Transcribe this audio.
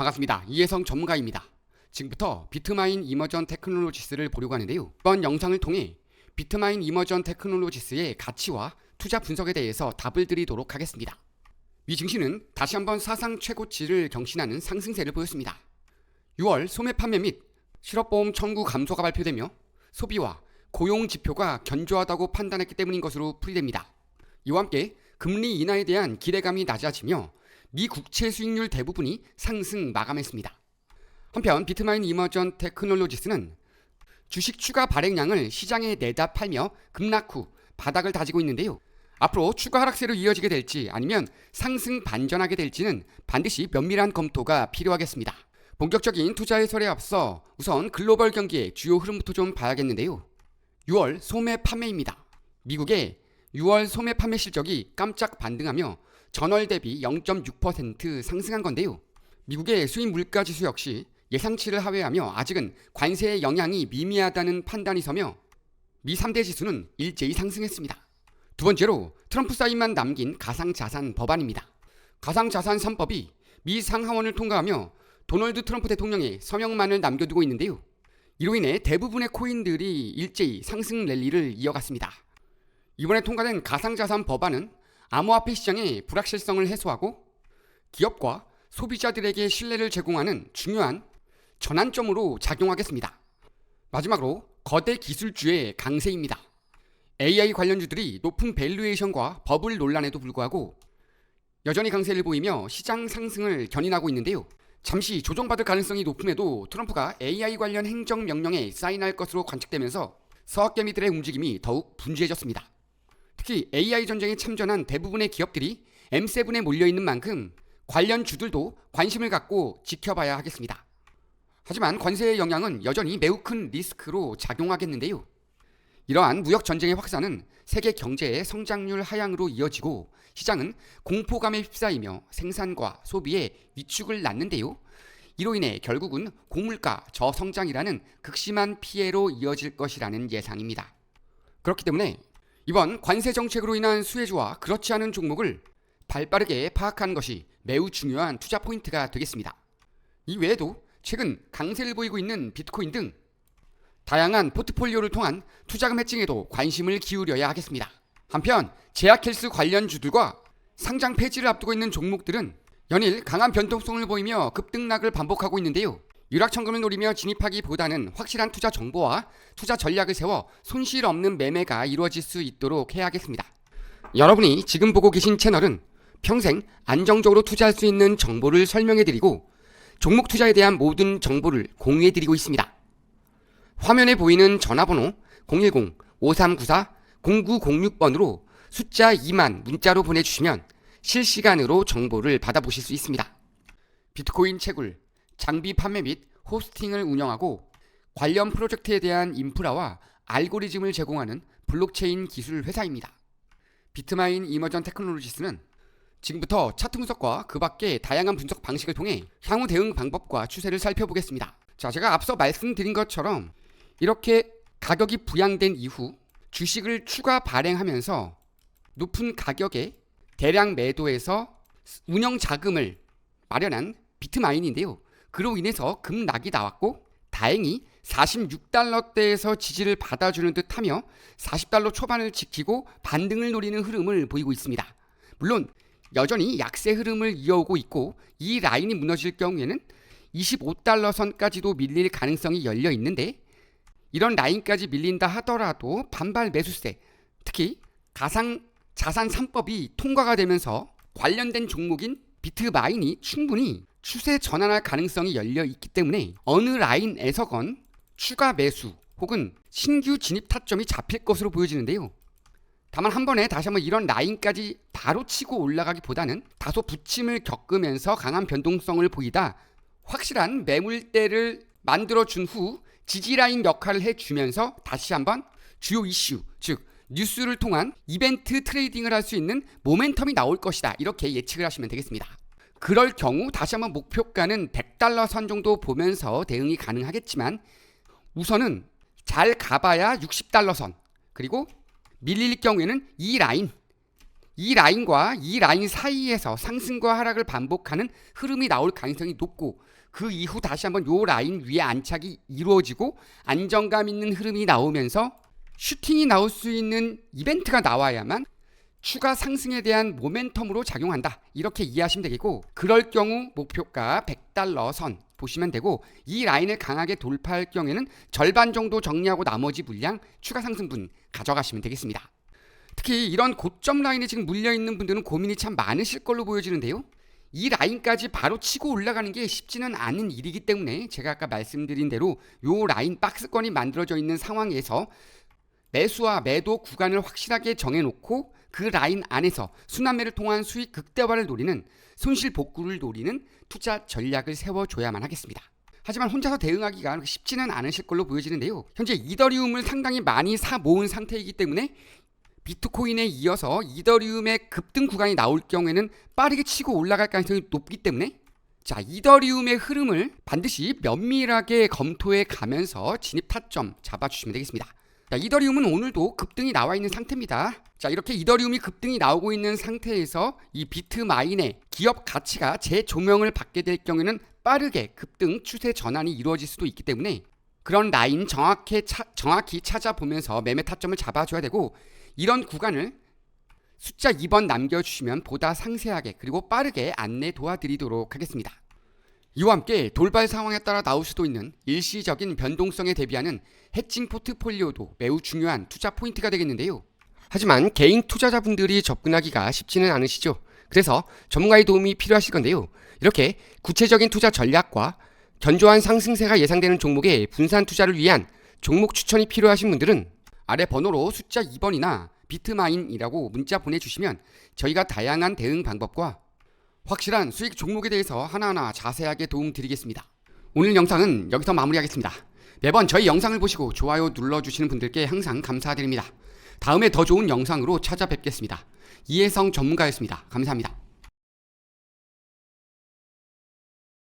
반갑습니다. 이혜성 전문가입니다. 지금부터 비트마인 이머전 테크놀로지스를 보려고 하는데요. 이번 영상을 통해 비트마인 이머전 테크놀로지스의 가치와 투자 분석에 대해서 답을 드리도록 하겠습니다. 위 증시는 다시 한번 사상 최고치를 경신하는 상승세를 보였습니다. 6월 소매 판매 및 실업보험 청구 감소가 발표되며 소비와 고용 지표가 견조하다고 판단했기 때문인 것으로 풀이됩니다. 이와 함께 금리 인하에 대한 기대감이 낮아지며 미 국채 수익률 대부분이 상승 마감했습니다. 한편 비트마인 이머전 테크놀로지스는 주식 추가 발행량을 시장에 내다 팔며 급락 후 바닥을 다지고 있는데요. 앞으로 추가 하락세로 이어지게 될지 아니면 상승 반전하게 될지는 반드시 면밀한 검토가 필요하겠습니다. 본격적인 투자 해설에 앞서 우선 글로벌 경기의 주요 흐름부터 좀 봐야겠는데요. 6월 소매 판매입니다. 미국의 6월 소매 판매 실적이 깜짝 반등하며 전월 대비 0.6% 상승한 건데요. 미국의 수입 물가 지수 역시 예상치를 하회하며 아직은 관세의 영향이 미미하다는 판단이 서며 미 3대 지수는 일제히 상승했습니다. 두 번째로 트럼프 사인만 남긴 가상자산 법안입니다. 가상자산 3법이 미 상하원을 통과하며 도널드 트럼프 대통령의 서명만을 남겨두고 있는데요. 이로 인해 대부분의 코인들이 일제히 상승 랠리를 이어갔습니다. 이번에 통과된 가상자산 법안은 암호화폐 시장의 불확실성을 해소하고 기업과 소비자들에게 신뢰를 제공하는 중요한 전환점으로 작용하겠습니다. 마지막으로 거대 기술주의 강세입니다. AI 관련주들이 높은 밸류에이션과 버블 논란에도 불구하고 여전히 강세를 보이며 시장 상승을 견인하고 있는데요. 잠시 조정받을 가능성이 높음에도 트럼프가 AI 관련 행정 명령에 사인할 것으로 관측되면서 서학개미들의 움직임이 더욱 분주해졌습니다. 특히 AI 전쟁에 참전한 대부분의 기업들이 M7에 몰려 있는 만큼 관련 주들도 관심을 갖고 지켜봐야 하겠습니다. 하지만 관세의 영향은 여전히 매우 큰 리스크로 작용하겠는데요. 이러한 무역 전쟁의 확산은 세계 경제의 성장률 하향으로 이어지고 시장은 공포감에 휩싸이며 생산과 소비에 위축을 낳는데요. 이로 인해 결국은 고물가 저성장이라는 극심한 피해로 이어질 것이라는 예상입니다. 그렇기 때문에 이번 관세 정책으로 인한 수혜주와 그렇지 않은 종목을 발빠르게 파악하는 것이 매우 중요한 투자 포인트가 되겠습니다. 이 외에도 최근 강세를 보이고 있는 비트코인 등 다양한 포트폴리오를 통한 투자금 해칭에도 관심을 기울여야 하겠습니다. 한편 제약헬스 관련 주들과 상장 폐지를 앞두고 있는 종목들은 연일 강한 변동성을 보이며 급등락을 반복하고 있는데요. 유락천금을 노리며 진입하기보다는 확실한 투자 정보와 투자 전략을 세워 손실 없는 매매가 이루어질 수 있도록 해야 겠습니다. 여러분이 지금 보고 계신 채널은 평생 안정적으로 투자할 수 있는 정보를 설명해드리고 종목 투자에 대한 모든 정보를 공유해드리고 있습니다. 화면에 보이는 전화번호 010-5394-0906번으로 숫자 2만 문자로 보내주시면 실시간으로 정보를 받아보실 수 있습니다. 비트코인 채굴, 장비 판매 및 호스팅을 운영하고 관련 프로젝트에 대한 인프라와 알고리즘을 제공하는 블록체인 기술 회사입니다. 비트마인 이머전 테크놀로지스는 지금부터 차트 분석과 그 밖의 다양한 분석 방식을 통해 향후 대응 방법과 추세를 살펴보겠습니다. 자, 제가 앞서 말씀드린 것처럼 이렇게 가격이 부양된 이후 주식을 추가 발행하면서 높은 가격에 대량 매도해서 운영 자금을 마련한 비트마인인데요. 그로 인해서 급락이 나왔고 다행히 46달러대에서 지지를 받아주는 듯하며 40달러 초반을 지키고 반등을 노리는 흐름을 보이고 있습니다. 물론 여전히 약세 흐름을 이어오고 있고 이 라인이 무너질 경우에는 25달러 선까지도 밀릴 가능성이 열려 있는데 이런 라인까지 밀린다 하더라도 반발 매수세, 특히 가상 자산 3법이 통과가 되면서 관련된 종목인 비트마인이 충분히 추세 전환할 가능성이 열려 있기 때문에 어느 라인에서건 추가 매수 혹은 신규 진입 타점이 잡힐 것으로 보여지는데요. 다만 한 번에 다시 한번 이런 라인까지 바로 치고 올라가기보다는 다소 부침을 겪으면서 강한 변동성을 보이다 확실한 매물대를 만들어 준 후 지지 라인 역할을 해 주면서 다시 한번 주요 이슈 즉 뉴스를 통한 이벤트 트레이딩을 할 수 있는 모멘텀이 나올 것이다. 이렇게 예측을 하시면 되겠습니다. 그럴 경우 다시 한번 목표가는 100달러 선 정도 보면서 대응이 가능하겠지만 우선은 잘 가봐야 60달러 선 그리고 밀릴 경우에는 이 라인 이 라인과 이 라인 사이에서 상승과 하락을 반복하는 흐름이 나올 가능성이 높고 그 이후 다시 한번 요 라인 위에 안착이 이루어지고 안정감 있는 흐름이 나오면서 슈팅이 나올 수 있는 이벤트가 나와야만 추가 상승에 대한 모멘텀으로 작용한다. 이렇게 이해하시면 되겠고 그럴 경우 목표가 100달러 선 보시면 되고 이 라인을 강하게 돌파할 경우에는 절반 정도 정리하고 나머지 물량 추가 상승분 가져가시면 되겠습니다. 특히 이런 고점 라인에 지금 물려 있는 분들은 고민이 참 많으실 걸로 보여지는데요. 이 라인까지 바로 치고 올라가는 게 쉽지는 않은 일이기 때문에 제가 아까 말씀드린 대로 요 라인 박스권이 만들어져 있는 상황에서 매수와 매도 구간을 확실하게 정해놓고 그 라인 안에서 순환매를 통한 수익 극대화를 노리는 손실 복구를 노리는 투자 전략을 세워줘야만 하겠습니다. 하지만 혼자서 대응하기가 쉽지는 않으실 걸로 보여지는데요. 현재 이더리움을 상당히 많이 사 모은 상태이기 때문에 비트코인에 이어서 이더리움의 급등 구간이 나올 경우에는 빠르게 치고 올라갈 가능성이 높기 때문에 자 이더리움의 흐름을 반드시 면밀하게 검토해 가면서 진입 타점 잡아주시면 되겠습니다. 자, 이더리움은 오늘도 급등이 나와 있는 상태입니다. 자, 이렇게 이더리움이 급등이 나오고 있는 상태에서 이 비트마인의 기업 가치가 재조명을 받게 될 경우에는 빠르게 급등 추세 전환이 이루어질 수도 있기 때문에 그런 라인 정확히, 차, 정확히 찾아보면서 매매 타점을 잡아줘야 되고 이런 구간을 숫자 2번 남겨주시면 보다 상세하게 그리고 빠르게 안내 도와드리도록 하겠습니다. 이와 함께 돌발 상황에 따라 나올 수도 있는 일시적인 변동성에 대비하는 해칭 포트폴리오도 매우 중요한 투자 포인트가 되겠는데요. 하지만 개인 투자자분들이 접근하기가 쉽지는 않으시죠. 그래서 전문가의 도움이 필요하실 건데요. 이렇게 구체적인 투자 전략과 견조한 상승세가 예상되는 종목의 분산 투자를 위한 종목 추천이 필요하신 분들은 아래 번호로 숫자 2번이나 비트마인이라고 문자 보내주시면 저희가 다양한 대응 방법과 확실한 수익 종목에 대해서 하나하나 자세하게 도움 드리겠습니다. 오늘 영상은 여기서 마무리하겠습니다. 매번 저희 영상을 보시고 좋아요 눌러주시는 분들께 항상 감사드립니다. 다음에 더 좋은 영상으로 찾아뵙겠습니다. 이혜성 전문가였습니다. 감사합니다.